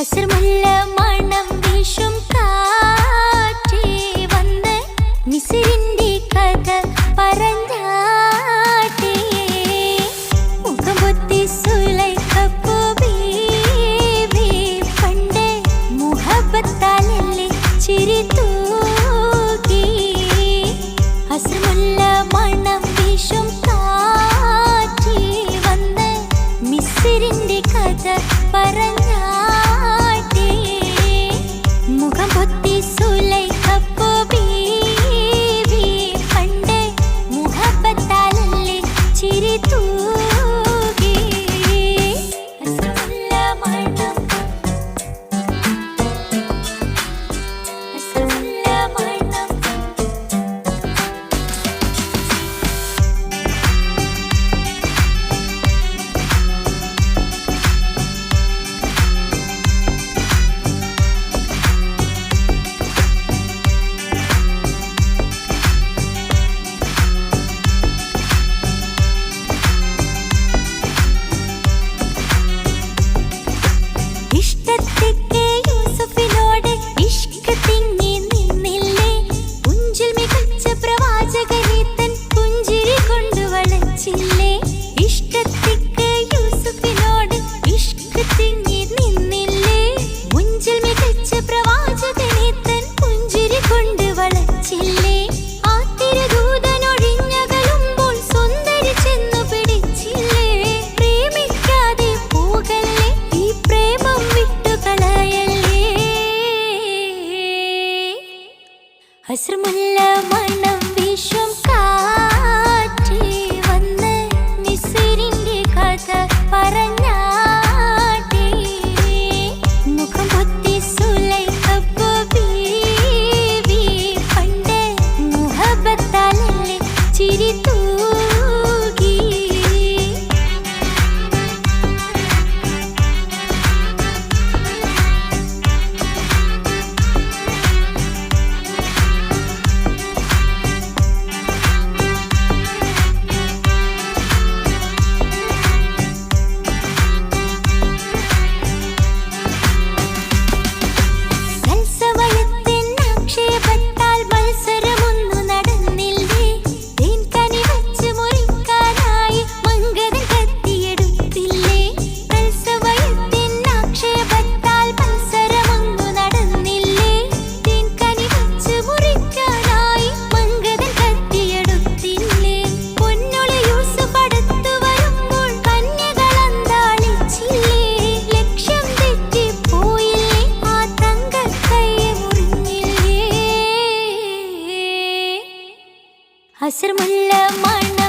അസർമുല്ല. മണം വിഷം പരഞ്ഞ അസ്രമുല്ല മണം വീശും മുറിഞ്ഞില്ലേ അസർമുല്ല മണ